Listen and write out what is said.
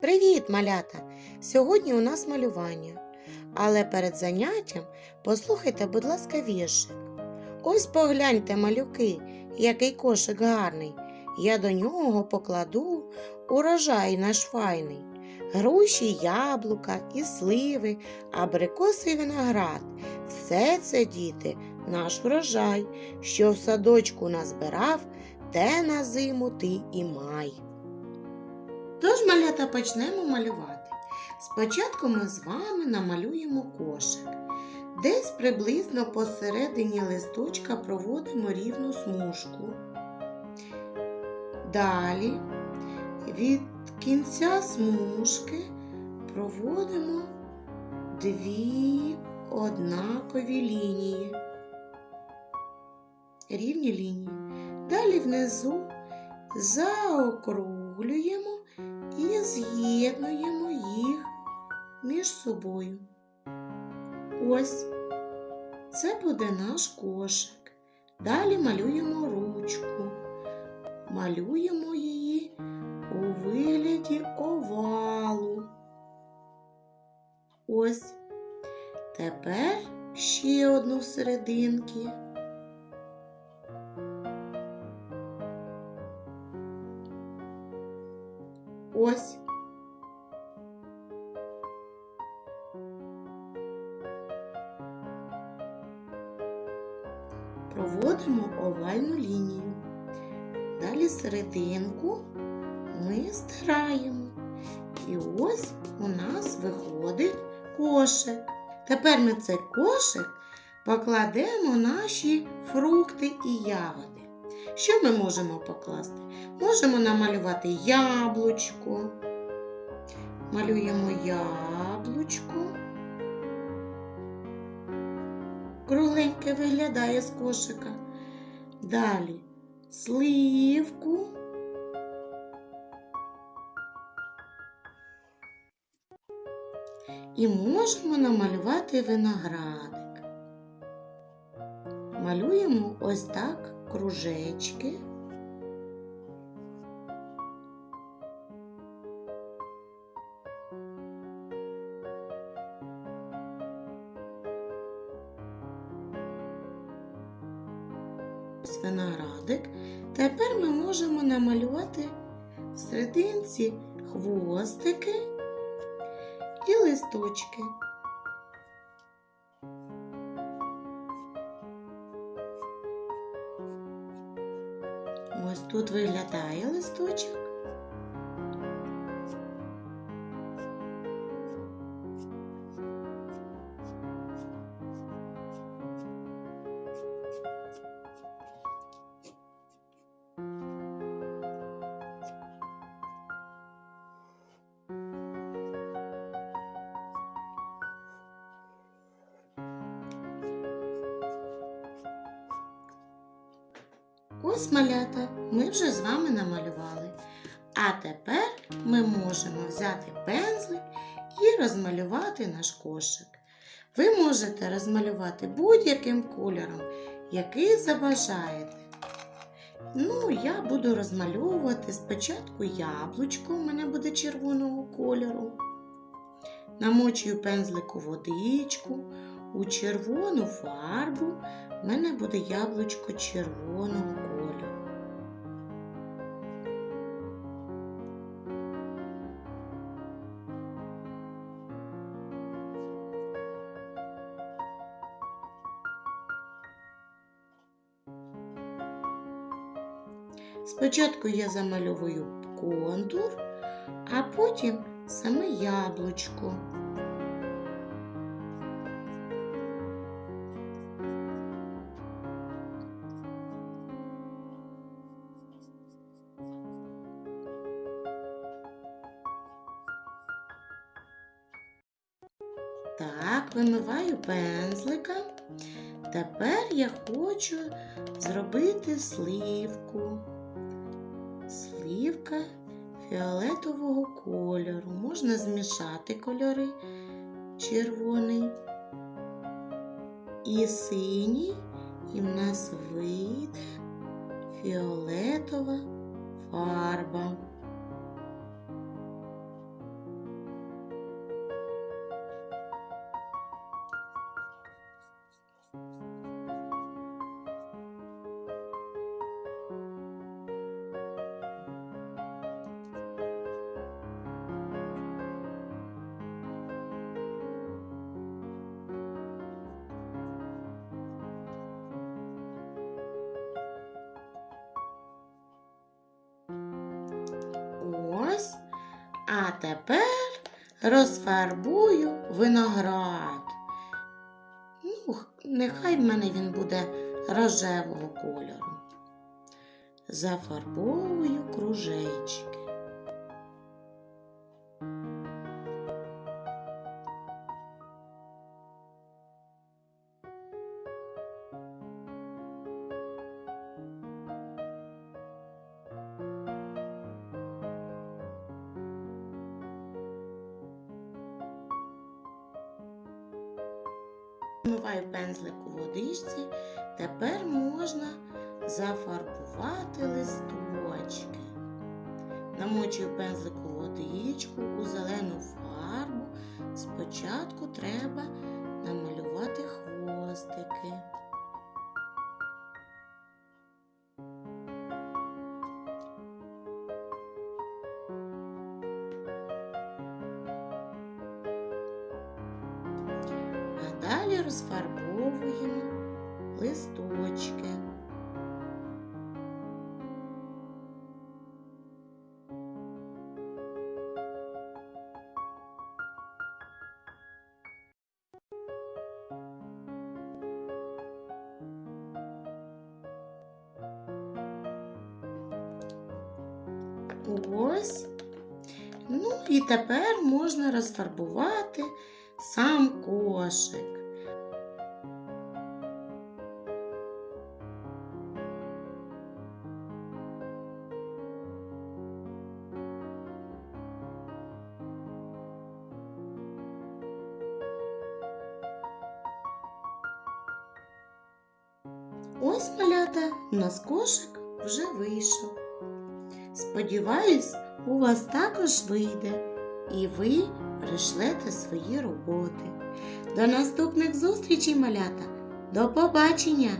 Привіт, малята! Сьогодні у нас малювання. Але перед заняттям послухайте, будь ласка, віршик. Ось погляньте, малюки, який кошик гарний. Я до нього покладу урожай наш файний. Груші, яблука і сливи, абрикоси і виноград. Все це, діти, наш врожай, що в садочку назбирав, те на зиму ти і май. Малята, почнемо малювати. Спочатку ми з вами намалюємо кошик. Десь приблизно посередині листочка проводимо рівну смужку. Далі від кінця смужки проводимо дві однакові лінії. Рівні лінії. Далі внизу заокруглюємо і з'єднуємо їх між собою. Ось це буде наш кошик. Далі малюємо ручку. Малюємо її у вигляді овалу. Ось. Тепер ще одну всерединки. Ось. Проводимо овальну лінію. Далі серединку ми стираємо. І ось у нас виходить кошик. Тепер ми цей кошик покладемо наші фрукти і ягоди. Що ми можемо покласти? Можемо намалювати яблучко. Малюємо яблучко. Кругленьке виглядає з кошика. Далі сливку. І можемо намалювати виноградик. Малюємо ось так кружечки. Виноградик. Тепер ми можемо намалювати в серединці хвостики і листочки. Ось тут виглядає листочок. Ось малята ми вже з вами намалювали. А тепер ми можемо взяти пензлик і розмалювати наш кошик. Ви можете розмалювати будь-яким кольором, який забажаєте. Ну, я буду розмальовувати спочатку яблучко, у мене буде червоного кольору. Намочую пензлику водичку, у червону фарбу в мене буде яблучко червоного кольору. Спочатку я замальовую контур, а потім саме яблучко. Так, вимиваю пензлика. Тепер я хочу зробити сливку. Сливка фіолетового кольору. Можна змішати кольори червоний і синій, і в нас вийде фіолетова фарба. А тепер розфарбую виноград. Ну, нехай в мене він буде рожевого кольору. Зафарбовую кружечки. Вмиваю пензлик у водичці. Тепер можна зафарбувати листочки. Намочую пензлик у водичку, у зелену фарбу. Спочатку треба намалювати хвостики. Розфарбовуємо листочки. Ось. Ну і тепер можна розфарбувати сам кошик. Ось малята, у нас кошик вже вийшов. Сподіваюсь, у вас також вийде, і ви прийшлете свої роботи. До наступних зустрічей, малята! До побачення!